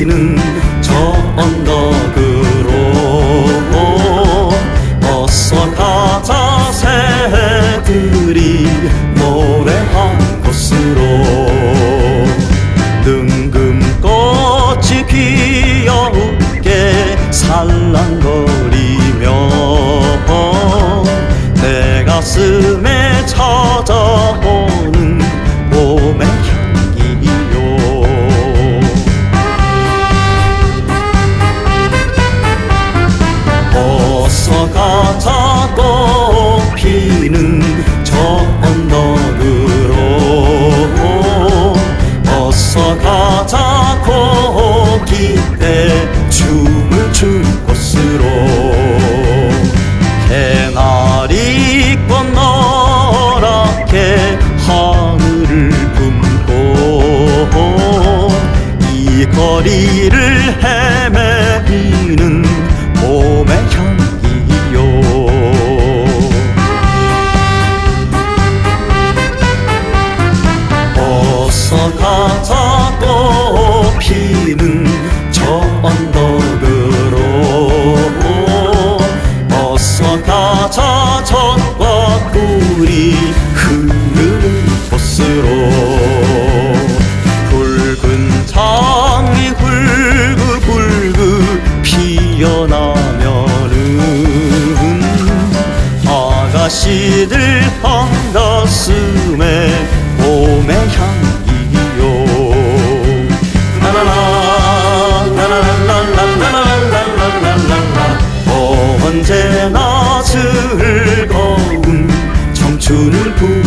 보이는 저 언덕으로. 어서 가자 새들이 노래한 곳으로. 능금꽃이 귀엽게 살랑거리며 내 가슴에 찾아오는 거리를 헤매는 봄의 씨들 한가슴에 봄의 향기요. 나나나 나나 나나나나나나나나나 언제나 즐거운 청춘을 부